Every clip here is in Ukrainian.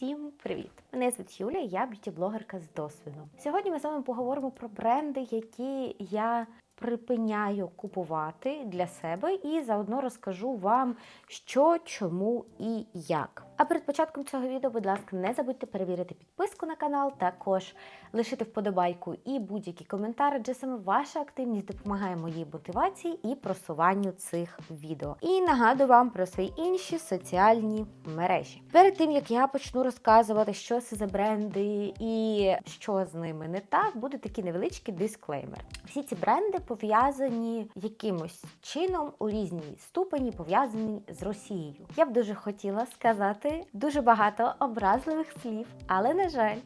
Всім привіт! Мене звуть Юля, я б'юті-блогерка з досвідом. Сьогодні ми з вами поговоримо про бренди, які я припиняю купувати для себе, і заодно розкажу вам, що, чому і як. А перед початком цього відео, будь ласка, не забудьте перевірити підписку на канал, також лишити вподобайку і будь-які коментарі, адже саме ваша активність допомагає моїй мотивації і просуванню цих відео. І нагадую вам про свої інші соціальні мережі. Перед тим як я почну розказувати, що це за бренди і що з ними не так, буде такий невеличкий дисклеймер. Всі ці бренди пов'язані якимось чином у різній ступені, пов'язані з Росією. Я б дуже хотіла сказати дуже багато образливих слів, але на жаль.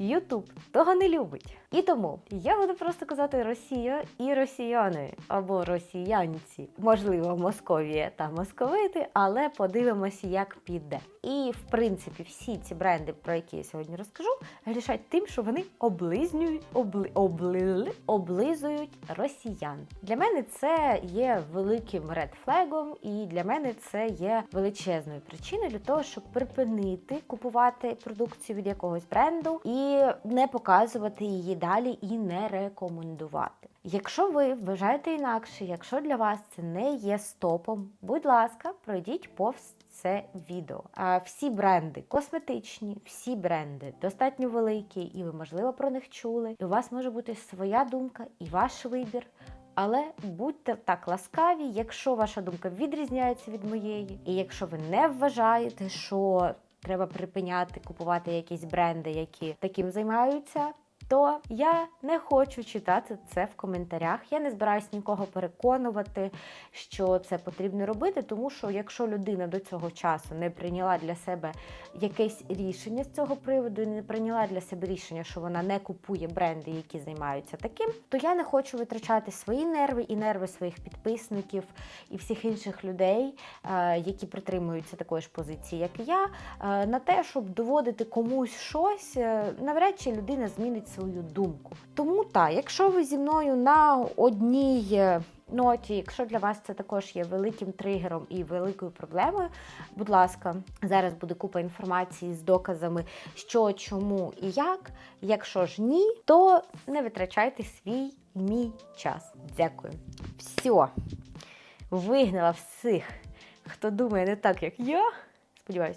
Ютуб того не любить. І тому я буду просто казати Росія і росіяни або росіянці. Можливо, Московія та московити, але подивимося, як піде. І в принципі, всі ці бренди, про які я сьогодні розкажу, грішать тим, що вони облизнюють, обли, обли, облизують росіян. Для мене це є великим редфлегом, і для мене це є величезною причиною для того, щоб припинити купувати продукцію від якогось бренду і не показувати її далі і не рекомендувати. Якщо ви вважаєте інакше, якщо для вас це не є стопом, будь ласка, пройдіть повз це відео. А всі бренди косметичні, всі бренди достатньо великі, і ви, можливо, про них чули. І у вас може бути своя думка і ваш вибір. Але будьте так ласкаві, якщо ваша думка відрізняється від моєї, і якщо ви не вважаєте, що треба припиняти купувати якісь бренди, які таким займаються. То я не хочу читати це в коментарях. Я не збираюсь нікого переконувати, що це потрібно робити, тому що якщо людина до цього часу не прийняла для себе якесь рішення з цього приводу, і не прийняла для себе рішення, що вона не купує бренди, які займаються таким, то я не хочу витрачати свої нерви і нерви своїх підписників і всіх інших людей, е, які притримуються такої ж позиції, як і я, е, на те, щоб доводити комусь щось, е, навряд чи людина змінить свою думку. Тому так, якщо ви зі мною на одній е, ноті, якщо для вас це також є великим тригером і великою проблемою, будь ласка, зараз буде купа інформації з доказами, що, чому і як. Якщо ж ні, то не витрачайте свій мій час. Дякую. Все, вигнала всіх, хто думає не так, як я. Сподіваюсь.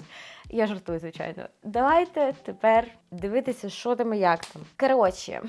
Я жартую, звичайно. Давайте тепер дивитися, що там і як там. Коротше,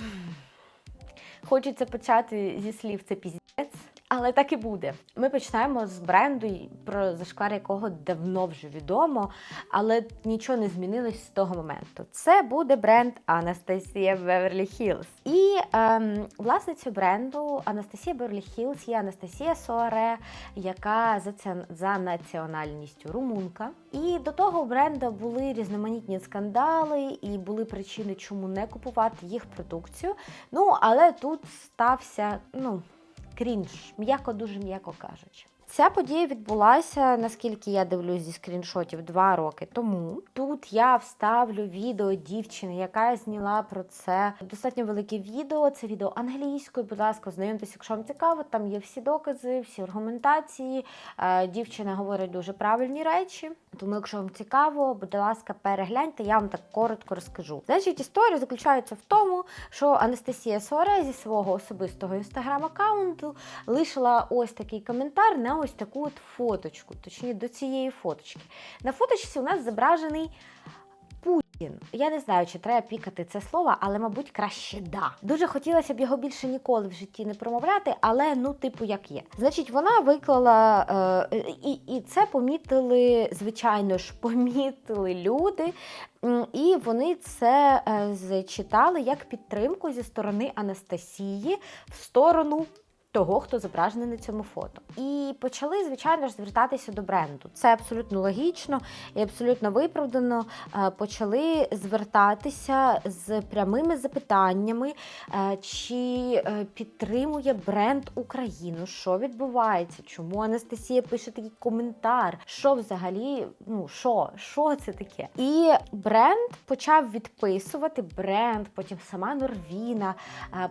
хочеться почати зі слів це піздець, але так і буде. Ми починаємо з бренду, про зашквар якого давно вже відомо, але нічого не змінилось з того моменту. Це буде бренд Анастасія Беверлі Хілз. І ем, власницею бренду Анастасія Беверлі Хілз є Анастасія Соаре, яка за, це, за національністю румунка. І до того у бренду були різноманітні скандали, і були причини, чому не купувати їх продукцію. Ну, але тут стався, ну, крінж, м'яко, дуже м'яко кажучи. Ця подія відбулася, наскільки я дивлюсь зі скріншотів, два роки тому. Тут я вставлю відео дівчини, яка зняла про це достатньо велике відео. Це відео англійською. Будь ласка, знайомтеся, якщо вам цікаво. Там є всі докази, всі аргументації. Е, Дівчина говорить дуже правильні речі. Тому, якщо вам цікаво, будь ласка, перегляньте, я вам так коротко розкажу. Значить, історія заключається в тому, що Анастасія Соаре зі свого особистого інстаграм-аккаунту лишила ось такий коментар на ось таку от фоточку, точніше до цієї фоточки. На фоточці у нас зображений Путін. Я не знаю, чи треба пікати це слово, але, мабуть, краще да. Дуже хотілося б його більше ніколи в житті не промовляти, але ну, типу, як є. Значить, вона виклала, е, і, і це помітили, звичайно ж, помітили люди. І вони це е, зачитали як підтримку зі сторони Анастасії в сторону того, хто зображений на цьому фото. І почали, звичайно ж, звертатися до бренду. Це абсолютно логічно і абсолютно виправдано. Е, Почали звертатися з прямими запитаннями, е, чи е, підтримує бренд Україну, що відбувається, чому Анастасія пише такий коментар, що взагалі, ну що, що це таке? І бренд почав відписувати бренд, потім сама Норвіна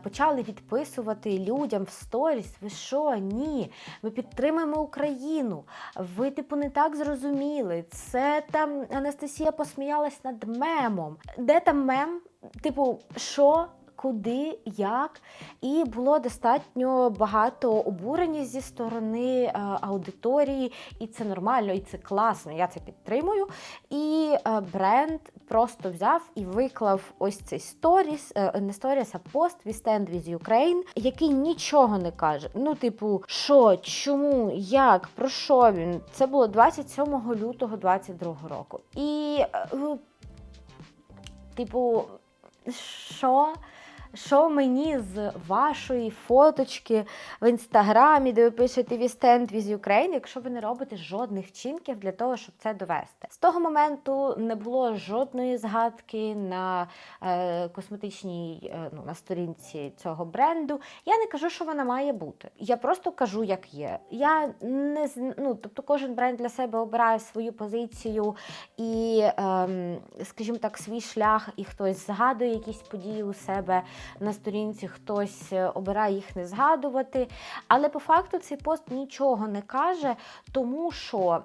почали відписувати людям в сторі сторіс. Ви що? Ні. Ми підтримуємо Україну. Ви, типу, не так зрозуміли. Це там Анастасія посміялась над мемом. Де там мем? Типу, що? Куди, як, і було достатньо багато обурення зі сторони е, аудиторії, і це нормально, і це класно. Я це підтримую. І е, бренд просто взяв і виклав ось цей сторіс, е, не сторіс, а пост від Stand With Ukraine, який нічого не каже. Ну, типу, що, чому, як, про що він? Це було 27 лютого 22 року. І, е, типу, що? Що мені з вашої фоточки в інстаграмі, де ви пишете «We stand with Ukraine», якщо ви не робите жодних вчинків для того, щоб це довести? З того моменту не було жодної згадки на е, косметичній е, ну, на сторінці цього бренду. Я не кажу, що вона має бути. Я просто кажу, як є. Я не ну, тобто кожен бренд для себе обирає свою позицію і, ем, скажімо так, свій шлях, і хтось згадує якісь події у себе на сторінці, хтось е, обирає їх не згадувати. Але по факту цей пост нічого не каже, тому що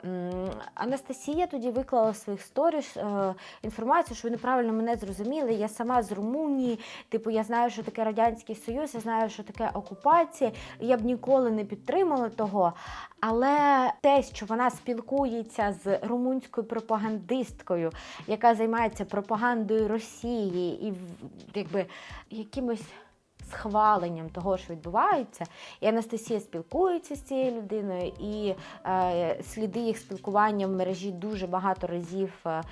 Анастасія тоді виклала своїх сторіс е, інформацію, що ви неправильно мене зрозуміли. Я сама з Румунії, типу, я знаю, що таке Радянський Союз, я знаю, що таке окупація. Я б ніколи не підтримала того. Але те, що вона спілкується з румунською пропагандисткою, яка займається пропагандою Росії і якби якимось схваленням того, що відбувається, і Анастасія спілкується з цією людиною, і е, сліди їх спілкування в мережі дуже багато разів е, е,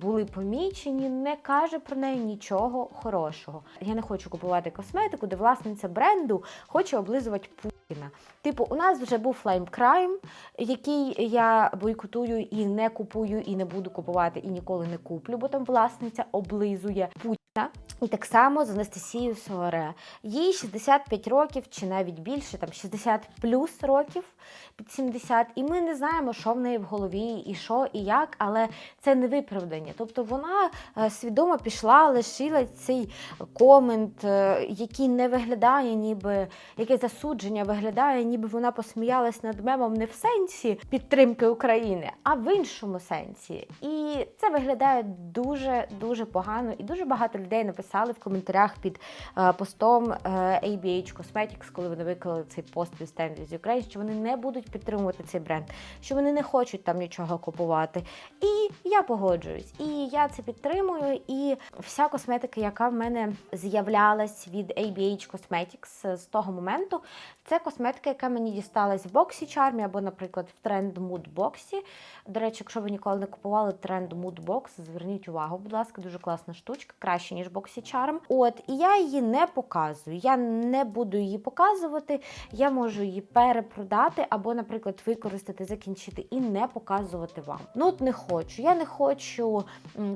були помічені, не каже про неї нічого хорошого. Я не хочу купувати косметику, де власниця бренду хоче облизувати Путіна. Типу, у нас вже був Crime, який я бойкотую і не купую, і не буду купувати, і ніколи не куплю, бо там власниця облизує Путіна. І так само з Анастасією Соаре. Їй 65 років чи навіть більше, там 60 плюс років під 70, і ми не знаємо, що в неї в голові, і що, і як, але це не виправдання. Тобто вона е, свідомо пішла, лишила цей комент, е, який не виглядає, ніби яке засудження виглядає, ніби вона посміялась над мемом не в сенсі підтримки України, а в іншому сенсі. І це виглядає дуже дуже погано, і дуже багато людей написали в коментарях під е, постом е, ABH Cosmetics, коли вони виклали цей пост від with Ukraine, що вони не будуть підтримувати цей бренд, що вони не хочуть там нічого купувати. І я погоджуюсь, і я це підтримую. І вся косметика, яка в мене з'являлась від ABH Cosmetics з того моменту, це косметика, яка мені дісталась в боксі Charm або, наприклад, в Trend Mood боксі. До речі, якщо ви ніколи не купували Trend Mood Box, зверніть увагу, будь ласка, дуже класна штучка, краще ніж боксі Charm. От і я її не показую. Я не буду її показувати. Я можу її перепродати або, наприклад, використати, закінчити і не показувати вам. Ну от не хочу. Я не хочу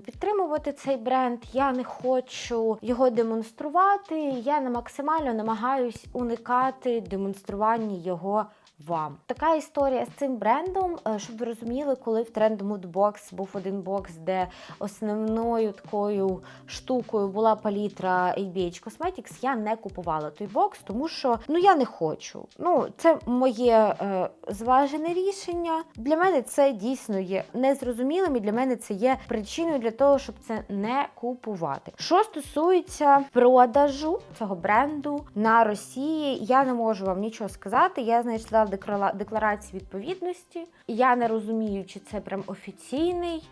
підтримувати цей бренд. Я не хочу його демонструвати. Я максимально намагаюсь уникати демонстрування його. Вам така історія з цим брендом, е, щоб ви розуміли, коли в Trend Mood Box був один бокс, де основною такою штукою була палітра ABH Cosmetics, я не купувала той бокс, тому що ну я не хочу. Ну це моє е, зважене рішення. Для мене це дійсно є незрозумілим, і для мене це є причиною для того, щоб це не купувати. Що стосується продажу цього бренду на Росії, я не можу вам нічого сказати. Я знайшла в деклара- декларації відповідності. Я не розумію, чи це прям офіційний.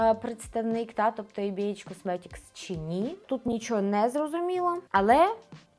е, Представник, та, тобто ABH Cosmetics чи ні. Тут нічого не зрозуміло. Але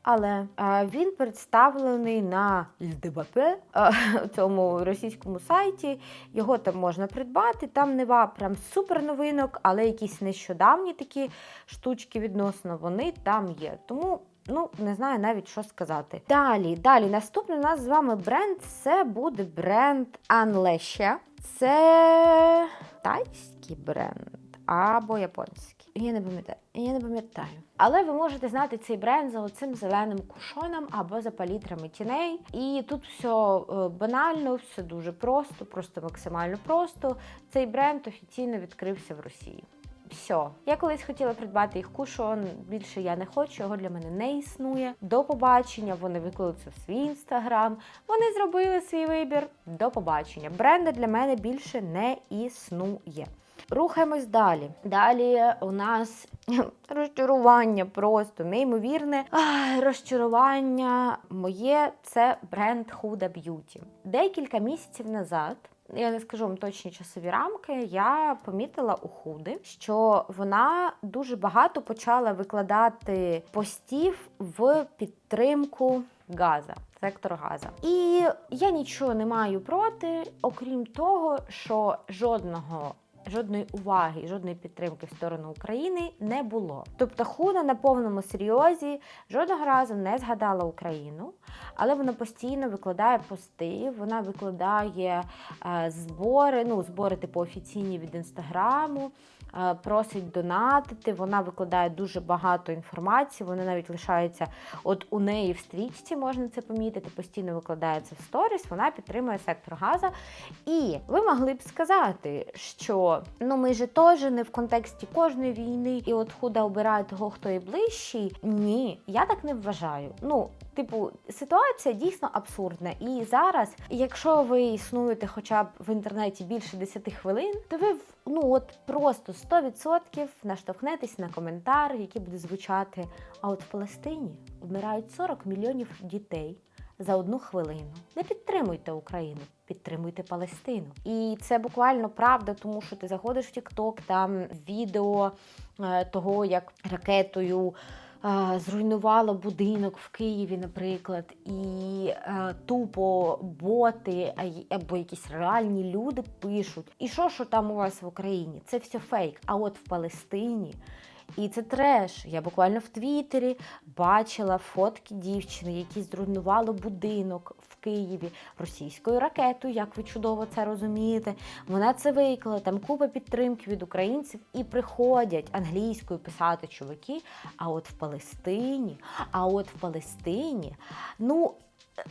але е, він представлений на ЛДБП, е, цьому російському сайті. Його там можна придбати. Там нема прям супер новинок, але якісь нещодавні такі штучки відносно вони там є. Тому. Ну, не знаю навіть що сказати. Далі, далі, наступний у нас з вами бренд. Це буде бренд Unleasha. Це тайський бренд або японський. Я не пам'ятаю. Я не пам'ятаю. Але ви можете знати цей бренд за оцим зеленим кушоном або за палітрами тіней. І тут все банально, все дуже просто, просто максимально просто. Цей бренд офіційно відкрився в Росії. Все. Я колись хотіла придбати їх кушон, більше я не хочу, його для мене не існує. До побачення. Вони виклали це в свій інстаграм. Вони зробили свій вибір. До побачення. Бренда для мене більше не існує. Рухаємось далі. Далі у нас розчарування просто неймовірне. Розчарування моє це бренд Huda Beauty. Декілька місяців назад. Я не скажу вам точні часові рамки. Я помітила у Худи, що вона дуже багато почала викладати постів в підтримку газа, сектор газа. І я нічого не маю проти, окрім того, що жодного жодної уваги, жодної підтримки в сторону України не було. Тобто Хуна на повному серйозі жодного разу не згадала Україну, але вона постійно викладає пости, вона викладає е, збори, ну збори типу офіційні від інстаграму. Е, Просить донатити, вона викладає дуже багато інформації. Вона навіть лишається, от у неї в стрічці можна це помітити, постійно викладає це в сторіс. Вона підтримує сектор газа. І ви могли б сказати, що ну ми же теж не в контексті кожної війни, і от худа обирає того, хто є ближчий. Ні, я так не вважаю. Ну, типу, ситуація дійсно абсурдна. І зараз, якщо ви існуєте хоча б в інтернеті більше 10 хвилин, то ви ну от просто 100% наштовхнетесь на коментар, який буде звучати. А от в Палестині вмирають 40 мільйонів дітей за одну хвилину. Не підтримуйте Україну, підтримуйте Палестину. І це буквально правда, тому що ти заходиш в TikTok, там відео е, того, як ракетою. Е, Зруйнувало будинок в Києві, наприклад, і е, тупо боти або якісь реальні люди пишуть. І що, що там у вас в Україні? Це все фейк. А от в Палестині і це треш. Я буквально в Твіттері бачила фотки дівчини, які зруйнували будинок в Києві російською ракетою, як ви чудово це розумієте. Вона це виклала, там купа підтримки від українців і приходять англійською писати чуваки. А от в Палестині, а от в Палестині, ну,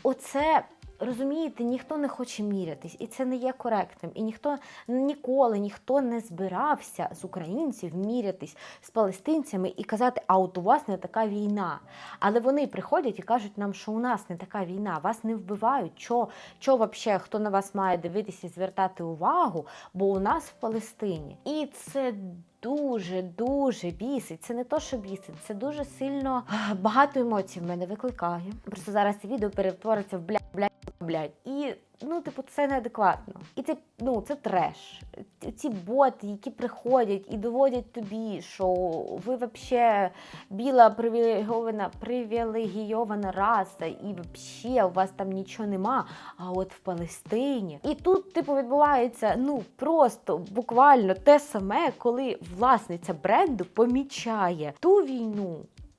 оце. Розумієте, ніхто не хоче мірятись, і це не є коректним. І ніхто ніколи ніхто не збирався з українців мірятись з палестинцями і казати, а от у вас не така війна. Але вони приходять і кажуть нам, що у нас не така війна, вас не вбивають. Що, що вообще, хто на вас має дивитися і звертати увагу, бо у нас в Палестині. І це дуже дуже бісить. Це не то, що бісить, це дуже сильно багато емоцій в мене викликає. Просто зараз це відео перетвориться в бля, бля, блядь. І ну, типу, це неадекватно. І це ну це треш. Ці боти, які приходять і доводять тобі, що ви вообще біла привілейована, привілегійована раса, і вообще у вас там нічого нема. А от в Палестині. І тут, типу, відбувається ну просто буквально те саме, коли власниця бренду помічає ту війну,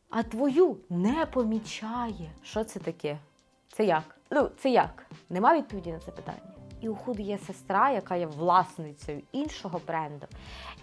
а твою не помічає. Що це таке? Це як? Ну, це як? Нема відповіді на це питання. І у Худи є сестра, яка є власницею іншого бренду,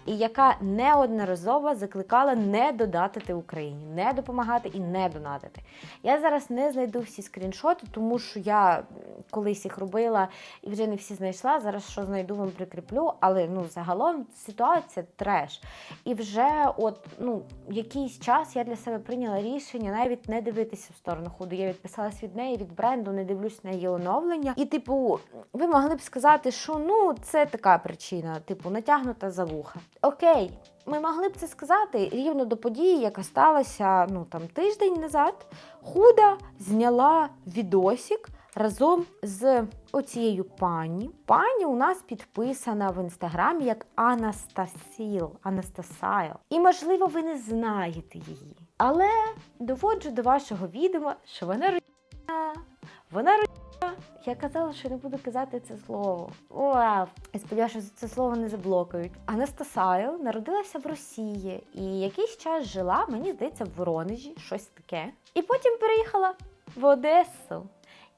і яка неодноразово закликала не додатити Україні, не допомагати і не донатити. Я зараз не знайду всі скріншоти, тому що я колись їх робила і вже не всі знайшла. Зараз що знайду, вам прикріплю. Але ну загалом ситуація треш. І вже от ну якийсь час я для себе прийняла рішення навіть не дивитися в сторону худу. Я відписалась від неї, від бренду, не дивлюсь на її оновлення. І, типу, ви могли б сказати, що ну це така причина, типу, натягнута за вуха. Окей. Ми могли б це сказати рівно до події, яка сталася ну там тиждень назад. Худа зняла відосік разом з оцією пані. Пані у нас підписана в інстаграмі як Анастасіл, Анастасайл. І можливо, ви не знаєте її. Але доводжу до вашого відома, що вона руйна, вона руйна. Я казала, що не буду казати це слово. Вау! Я сподіваюся, що це слово не заблокають. Анастасайл народилася в Росії і якийсь час жила, мені здається, в Воронежі, щось таке. І потім переїхала в Одесу.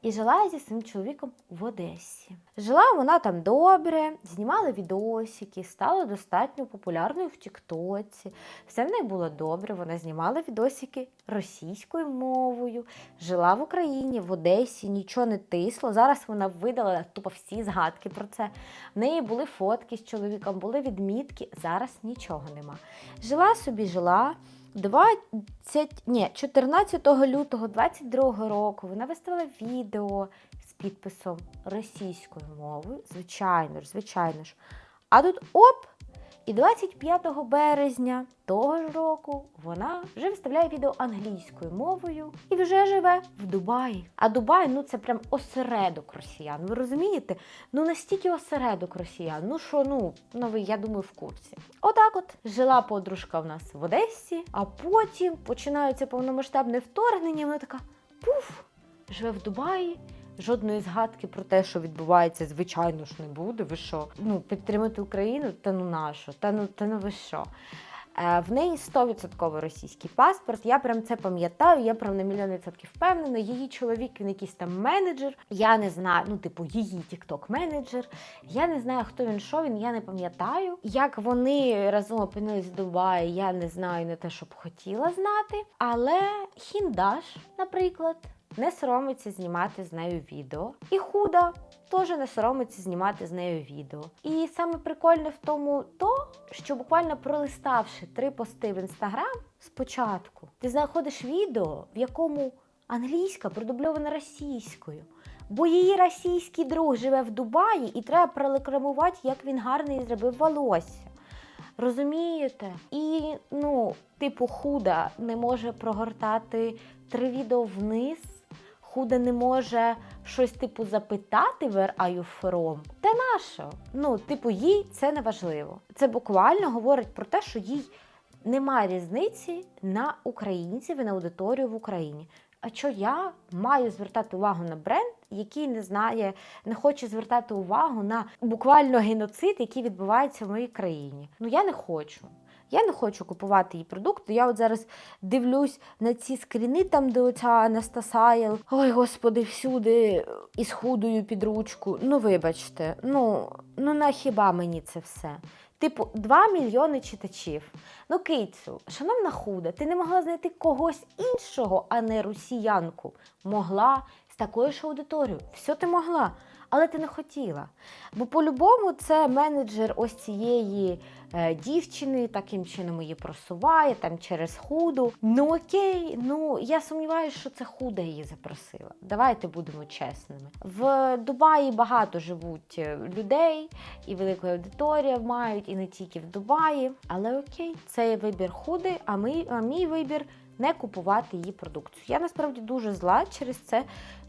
І жила зі своїм чоловіком в Одесі. Жила вона там добре, знімала відосики, стала достатньо популярною в Тіктоці. Все в неї було добре. Вона знімала відосики російською мовою, жила в Україні, в Одесі, нічого не тисло. Зараз вона видала тупо всі згадки про це. В неї були фотки з чоловіком, були відмітки. Зараз нічого нема. Жила собі, жила. 20, ні, 14 лютого 22 року вона виставила відео з підписом російською мовою. Звичайно ж, звичайно ж. А тут оп! І 25 березня того ж року вона вже виставляє відео англійською мовою і вже живе в Дубаї. А Дубай ну це прям осередок росіян. Ви розумієте? Ну настільки осередок росіян. Ну що, ну, ну ви, я думаю, в курсі. Отак от жила подружка в нас в Одесі, а потім починається повномасштабне вторгнення. Вона така пуф, живе в Дубаї. Жодної згадки про те, що відбувається, звичайно ж, не буде. Ви що? Ну, підтримати Україну? Та ну нащо? Та ну та ну ви що? Е, В неї 100% російський паспорт. Я прям це пам'ятаю. Я прям на мільйон відсотків впевнена. Її чоловік він якийсь там менеджер. Я не знаю, ну типу її тікток менеджер. Я не знаю, хто він, що він, я не пам'ятаю. Як вони разом опинились в Дубаї, я не знаю не те, щоб хотіла знати. Але Хіндаш, наприклад, не соромиться знімати з нею відео. І худа теж не соромиться знімати з нею відео. І саме прикольне в тому то, що буквально пролиставши три пости в інстаграм спочатку, ти знаходиш відео, в якому англійська продубльована російською. Бо її російський друг живе в Дубаї і треба прорекламувати, як він гарний зробив волосся. Розумієте? І, ну, типу, худа не може прогортати три відео вниз. Худа не може щось типу запитати where are you from? Та нащо? Ну, типу, їй це не важливо. Це буквально говорить про те, що їй немає різниці на українців і на аудиторію в Україні. А що я маю звертати увагу на бренд, який не знає, не хоче звертати увагу на буквально геноцид, який відбувається в моїй країні? Ну я не хочу. Я не хочу купувати її продукти. Я от зараз дивлюсь на ці скріни, там, де оця Анастасаєл. Ой, господи, всюди із худою під ручку. Ну, вибачте, ну, ну на хіба мені це все? Типу, 2 мільйони читачів. Ну, кицю, шановна худа, ти не могла знайти когось іншого, а не росіянку. Могла з такою ж аудиторією. Все ти могла, але ти не хотіла. Бо по-любому це менеджер ось цієї е, дівчини, таким чином її просуває, там через худу. Ну окей, ну я сумніваюся, що це худа її запросила. Давайте будемо чесними. В Дубаї багато живуть е, людей, і велику аудиторію мають, і не тільки в Дубаї. Але окей, це вибір худи, а, ми, а мій вибір не купувати її продукцію. Я насправді дуже зла через це.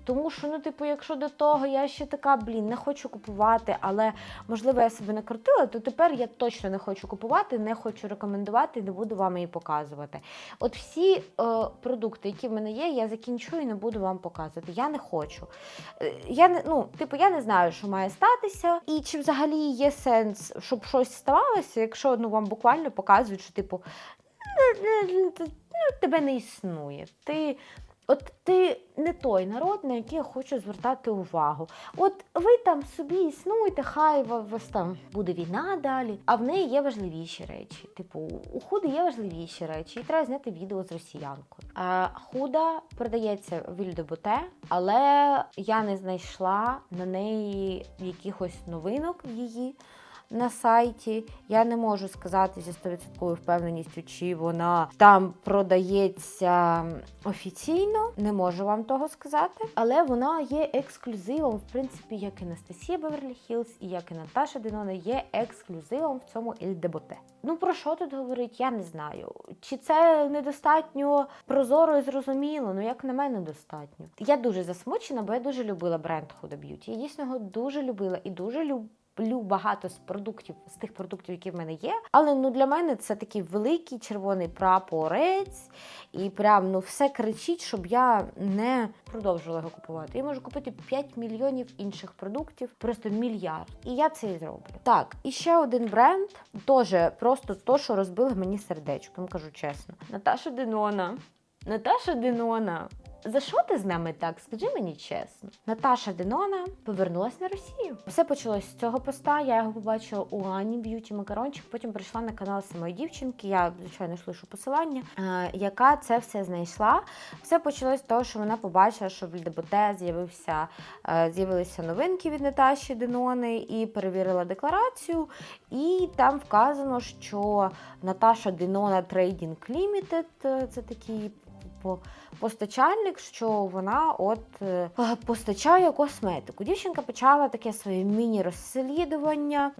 Тому що, ну, типу, якщо до того я ще така, блін, не хочу купувати, але можливо я себе не крутила, то тепер я точно не хочу купувати, не хочу рекомендувати, не буду вам її показувати. От всі е, продукти, які в мене є, я закінчу і не буду вам показувати. Я не хочу. Е, Я не, ну, типу, я не знаю, що має статися, і чи взагалі є сенс, щоб щось ставалося, якщо ну, вам буквально показують, що типу. Ну, тебе не існує. Ти От ти не той народ, на який я хочу звертати увагу. От ви там собі існуєте, хай вас там буде війна далі, а в неї є важливіші речі. Типу, у худи є важливіші речі, і треба зняти відео з росіянкою. А худа продається в Вільдебуте, але я не знайшла на неї якихось новинок її. На сайті я не можу сказати зі 100% впевненістю, чи вона там продається офіційно, не можу вам того сказати. Але вона є ексклюзивом, в принципі, як і Анастасія Беверлі Хілз, і як і Наташа Денона є ексклюзивом в цьому Ельдеботе. Ну про що тут говорить, я не знаю. Чи це недостатньо прозоро і зрозуміло? Ну як на мене, достатньо. Я дуже засмучена, бо я дуже любила бренд Huda Beauty. Я дійсно його дуже любила і дуже люблю. Люблю багато з продуктів, з тих продуктів, які в мене є. Але ну для мене це такий великий червоний прапорець, і прям ну все кричить, щоб я не продовжувала його купувати. Я можу купити 5 мільйонів інших продуктів, просто мільярд. І я це і зроблю. Так, і ще один бренд, теж просто то, що розбило мені сердечко, кажу чесно. Наташа Денона. Наташа Денона. За що ти з нами так? Скажи мені чесно. Наташа Денона повернулась на Росію. Все почалось з цього поста. Я його побачила у Ані Б'юті Макарончик. Потім прийшла на канал самої дівчинки. Я звичайно шлишу посилання, е, яка це все знайшла. Все почалось з того, що вона побачила, що в ЛДБТ з'явився е, з'явилися новинки від Наташі Денони і перевірила декларацію. І там вказано, що Наташа Денона Trading Limited, е, це такий постачальник, що вона от е, постачає косметику. Дівчинка почала таке своє міні-розслідування.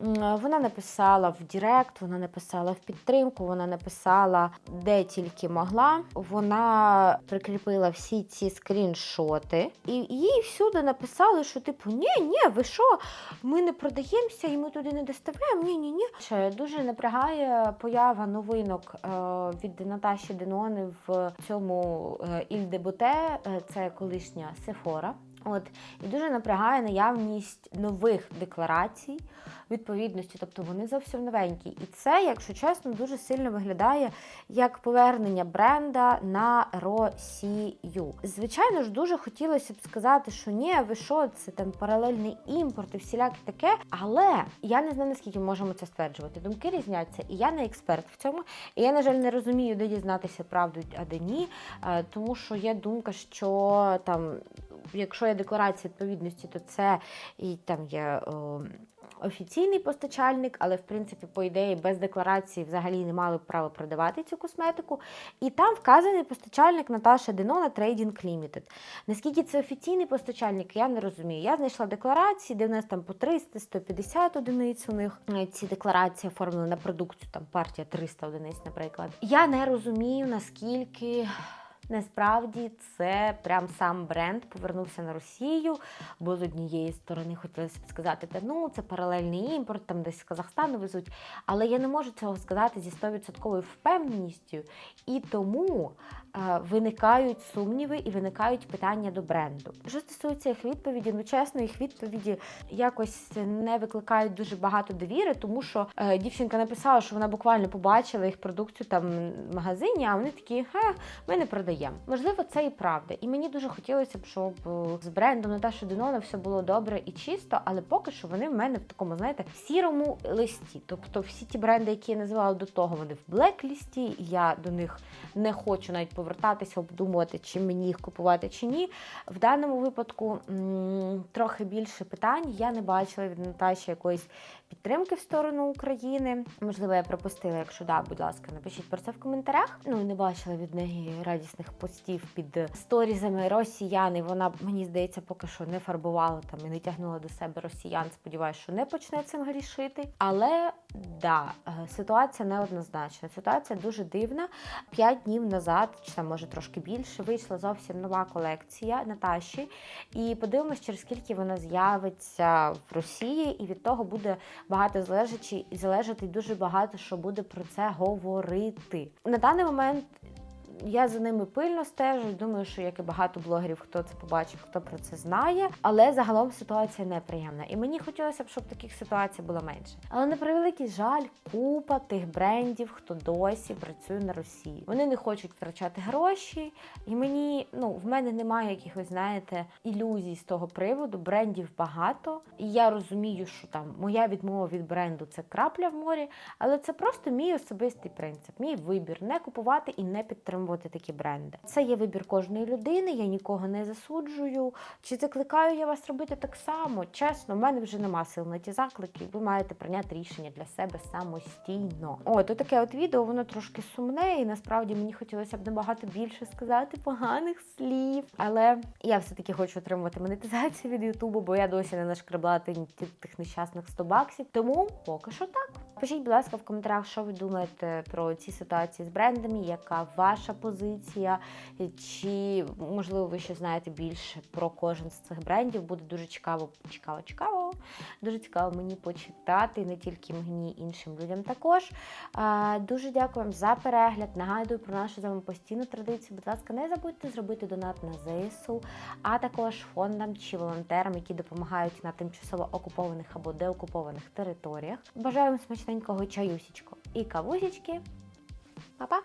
Вона написала в Директ, вона написала в підтримку, вона написала де тільки могла. Вона прикріпила всі ці скріншоти, і їй всюди написали, що типу, ні, ні, ви що, ми не продаємося і ми туди не доставляємо. Ні, ні, ні. Дуже напрягає поява новинок е, від Наташі Денони в цьому е, Ільдебуте, Буте це колишня Сефора. От і дуже напрягає наявність нових декларацій відповідності, тобто вони зовсім новенькі. І це, якщо чесно, дуже сильно виглядає як повернення бренда на Росію. Звичайно ж, дуже хотілося б сказати, що ні, ви що, це там паралельний імпорт і всіляке таке. Але я не знаю, наскільки ми можемо це стверджувати. Думки різняться, і я не експерт в цьому. І я, на жаль, не розумію, де дізнатися правду, а де ні. Е, Тому що є думка, що там, якщо є декларація відповідності, то це і там є. о, Офіційний постачальник, але в принципі, по ідеї, без декларації взагалі не мали б права продавати цю косметику. І там вказаний постачальник Наташа Денона Trading Limited. Наскільки це офіційний постачальник, я не розумію. Я знайшла декларації, де в нас там по 300-150 одиниць у них. Е, Ці декларації оформлені на продукцію, там партія 300 одиниць, наприклад. Я не розумію, наскільки. Насправді це прям сам бренд повернувся на Росію, бо з однієї сторони хотілося б сказати, та ну це паралельний імпорт, там десь з Казахстану везуть. Але я не можу цього сказати зі 100% впевненістю, і тому е, виникають сумніви і виникають питання до бренду. Що стосується їх відповіді, ну чесно, їх відповіді якось не викликають дуже багато довіри, тому що е, дівчинка написала, що вона буквально побачила їх продукцію там в магазині, а вони такі, ха, ми не продаємо. Можливо, це і правда. І мені дуже хотілося б, щоб е, з брендом Наташі Денона все було добре і чисто, але поки що вони в мене в такому, знаєте, сірому листі. Тобто всі ті бренди, які я називала до того, вони в блеклісті. і Я до них не хочу навіть повертатися, обдумувати, чи мені їх купувати чи ні. В даному випадку трохи більше питань. Я не бачила від Наташі якоїсь підтримки в сторону України. Можливо, я пропустила. Якщо да, будь ласка, напишіть про це в коментарях. Ну і не бачила від неї радісних постів під сторізами росіяни. Вона мені здається, поки що не фарбувала там і не тягнула до себе росіян. Сподіваюсь, що не почне цим грішити. Але да, е, ситуація неоднозначна. Ситуація дуже дивна. П'ять днів назад, чи там може трошки більше, вийшла зовсім нова колекція Наташі. І подивимось, через скільки вона з'явиться в Росії, і від того буде багато залежати, залежати дуже багато, що буде про це говорити. На даний момент. Я за ними пильно стежу. Думаю, що як і багато блогерів, хто це побачив, хто про це знає. Але загалом ситуація неприємна. І мені хотілося б, щоб таких ситуацій було менше. Але на превеликий жаль, купа тих брендів, хто досі працює на Росії. Вони не хочуть втрачати гроші, і мені ну в мене немає якихось, знаєте, ілюзій з того приводу. Брендів багато, і я розумію, що там моя відмова від бренду це крапля в морі, але це просто мій особистий принцип, мій вибір не купувати і не підтримувати такі бренди. Це є вибір кожної людини. Я нікого не засуджую. Чи закликаю я вас робити так само? Чесно, в мене вже нема сил на ті заклики. Ви маєте прийняти рішення для себе самостійно. О, то таке от відео, воно трошки сумне, і насправді мені хотілося б набагато більше сказати поганих слів. Але я все-таки хочу отримувати монетизацію від Ютубу, бо я досі не нашкребла тих тих нещасних 100 баксів. Тому поки що так. Пишіть, будь ласка, в коментарях, що ви думаєте про ці ситуації з брендами, яка ваша позиція, чи можливо ви ще знаєте більше про кожен з цих брендів. Буде дуже цікаво, цікаво, цікаво. Дуже цікаво мені почитати, не тільки мені, іншим людям також. Дуже дякую вам за перегляд. Нагадую про нашу з вами постійну традицію. Будь ласка, не забудьте зробити донат на ЗСУ, а також фондам чи волонтерам, які допомагають на тимчасово окупованих або деокупованих територіях. Бажаю вам смачненького чаюсічку і кавусічки. Па-па!